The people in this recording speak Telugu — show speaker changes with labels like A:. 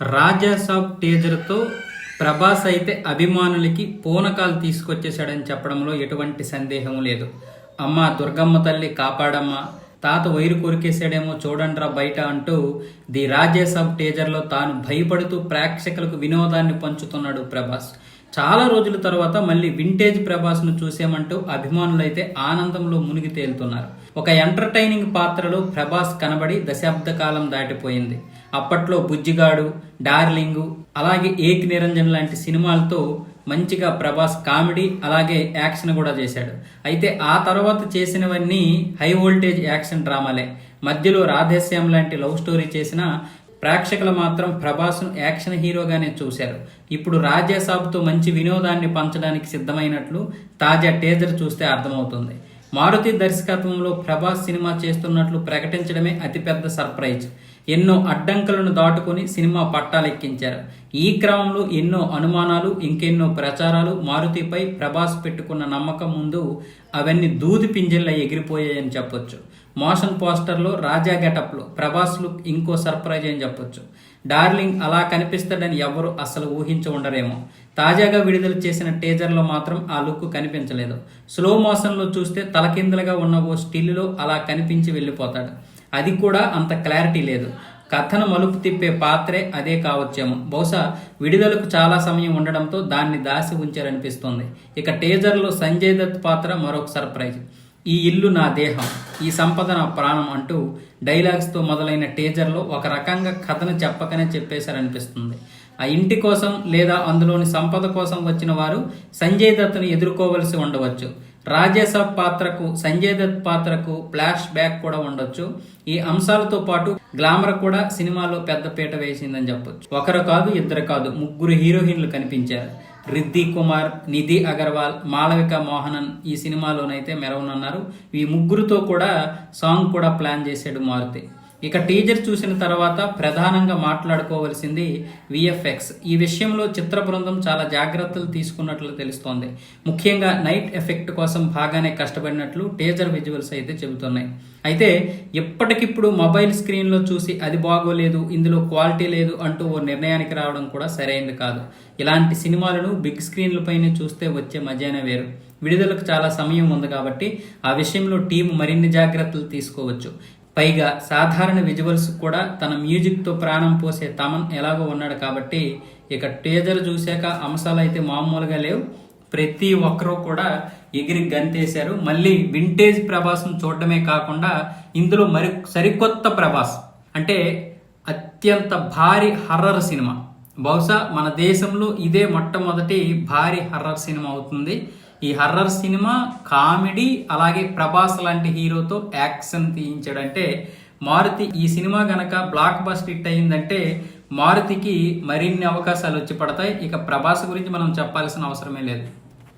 A: రాజా సాబ్ టీజర్తో ప్రభాస్ అయితే అభిమానులకి పూనకాలు తీసుకొచ్చేసాడని చెప్పడంలో ఎటువంటి సందేహం లేదు. అమ్మ దుర్గమ్మ తల్లి కాపాడమ్మా తాత వైరు కొరికేసాడేమో చూడండిరా బయట అంటూ ది రాజేసాబ్ టీజర్లో తాను భయపడుతూ ప్రేక్షకులకు వినోదాన్ని పంచుతున్నాడు ప్రభాస్. చాలా రోజుల తర్వాత మళ్ళీ వింటేజ్ ప్రభాస్ను చూసామంటూ అభిమానులైతే ఆనందంలో మునిగి తేలుతున్నారు. ఒక ఎంటర్టైనింగ్ పాత్రలో ప్రభాస్ కనబడి దశాబ్ద కాలం దాటిపోయింది. అప్పట్లో బుజ్జిగాడు డార్లింగు అలాగే ఏక్ నిరంజన్ లాంటి సినిమాలతో మంచిగా ప్రభాస్ కామెడీ అలాగే యాక్షన్ కూడా చేశాడు. అయితే ఆ తర్వాత చేసినవన్నీ హై వోల్టేజ్ యాక్షన్ డ్రామాలే. మధ్యలో రాధేశ్యామ్ లాంటి లవ్ స్టోరీ చేసిన ప్రేక్షకులు మాత్రం ప్రభాస్ను యాక్షన్ హీరోగానే చూశారు. ఇప్పుడు రాజాసాబ్తో మంచి వినోదాన్ని పంచడానికి సిద్ధమైనట్లు తాజా టేజర్ చూస్తే అర్థమవుతుంది. మారుతి దర్శకత్వంలో ప్రభాస్ సినిమా చేస్తున్నట్లు ప్రకటించడమే అతిపెద్ద సర్ప్రైజ్. ఎన్నో అడ్డంకులను దాటుకుని సినిమా పట్టాలెక్కించారు. ఈ క్రమంలో ఎన్నో అనుమానాలు ఇంకెన్నో ప్రచారాలు మారుతిపై ప్రభాస్ పెట్టుకున్న నమ్మకం ముందు అవన్నీ దూది పింజల్లా ఎగిరిపోయాయని చెప్పొచ్చు. మోషన్ పోస్టర్లో రాజా గెటప్లో ప్రభాస్ లుక్ ఇంకో సర్ప్రైజ్ అని చెప్పొచ్చు. డార్లింగ్ అలా కనిపిస్తాడని ఎవరు అసలు ఊహించి ఉండరేమో. తాజాగా విడుదల చేసిన టీజర్లో మాత్రం ఆ లుక్ కనిపించలేదు. స్లో మోషన్లో చూస్తే తలకిందులుగా ఉన్న ఓ స్టిల్లో అలా కనిపించి వెళ్ళిపోతాడు. అది కూడా అంత క్లారిటీ లేదు. కథను మలుపు తిప్పే పాత్రే అదే కావచ్చేమో. బహుశా విడుదలకు చాలా సమయం ఉండడంతో దాన్ని దాసి ఉంచారనిపిస్తుంది. ఇక టేజర్లో సంజయ్ దత్ పాత్ర మరొక సర్ప్రైజ్. ఈ ఇల్లు నా దేహం ఈ సంపద నా ప్రాణం అంటూ డైలాగ్స్తో మొదలైన టీజర్లో ఒక రకంగా కథను చెప్పకనే చెప్పేశారనిపిస్తుంది. ఆ ఇంటి కోసం లేదా అందులోని సంపద కోసం వచ్చిన వారు సంజయ్ దత్తును ఎదుర్కోవలసి ఉండవచ్చు. రాజేశ పాత్రకు సంజయ్ దత్ పాత్రకు ఫ్లాష్ బ్యాక్ కూడా ఉండొచ్చు. ఈ అంశాలతో పాటు గ్లామర్ కూడా సినిమాలో పెద్ద పీట వేసిందని చెప్పొచ్చు. ఒకరు కాదు ఇద్దరు కాదు ముగ్గురు హీరోయిన్లు కనిపించారు. రిద్ది కుమార్ నిధి అగర్వాల్ మాళవిక మోహనన్ ఈ సినిమాలోనైతే మెరవనున్నారు. ఈ ముగ్గురుతో కూడా సాంగ్ కూడా ప్లాన్ చేశాడు మారుతి. ఇక టీజర్ చూసిన తర్వాత ప్రధానంగా మాట్లాడుకోవలసింది విఎఫ్ఎక్స్. ఈ విషయంలో చిత్ర బృందం చాలా జాగ్రత్తలు తీసుకున్నట్లు తెలుస్తోంది. ముఖ్యంగా నైట్ ఎఫెక్ట్ కోసం బాగానే కష్టపడినట్లు టీజర్ విజువల్స్ అయితే చెబుతున్నాయి. అయితే ఎప్పటికిప్పుడు మొబైల్ స్క్రీన్లో చూసి అది బాగోలేదు ఇందులో క్వాలిటీ లేదు అంటూ ఓ నిర్ణయానికి రావడం కూడా సరైనది కాదు. ఇలాంటి సినిమాలను బిగ్ స్క్రీన్లపైనే చూస్తే వచ్చే మజానే వేరు. విడుదలకు చాలా సమయం ఉంది కాబట్టి ఆ విషయంలో టీం మరిన్ని జాగ్రత్తలు తీసుకోవచ్చు. పైగా సాధారణ విజువల్స్ కూడా తన మ్యూజిక్తో ప్రాణం పోసే తమన్ ఎలాగో ఉన్నాడు కాబట్టి ఇక టీజర్ చూశాక అంశాలు అయితే మామూలుగా లేవు. ప్రతి ఒక్కరూ కూడా ఎగిరి గంతేశారు. మళ్ళీ వింటేజ్ ప్రభాస్ను చూడడమే కాకుండా ఇందులో మరి సరికొత్త ప్రభాస్ అంటే అత్యంత భారీ హర్రర్ సినిమా. బహుశా మన దేశంలో ఇదే మొట్టమొదటి భారీ హర్రర్ సినిమా అవుతుంది. ఈ హర్రర్ సినిమా కామెడీ అలాగే ప్రభాస్ లాంటి హీరోతో యాక్షన్ తీయించాడంటే మారుతి ఈ సినిమా గనక బ్లాక్ బస్ట్ హిట్ అయిందంటే మారుతికి మరిన్ని అవకాశాలు వచ్చి పడతాయి. ఇక ప్రభాస్ గురించి మనం చెప్పాల్సిన అవసరమే లేదు.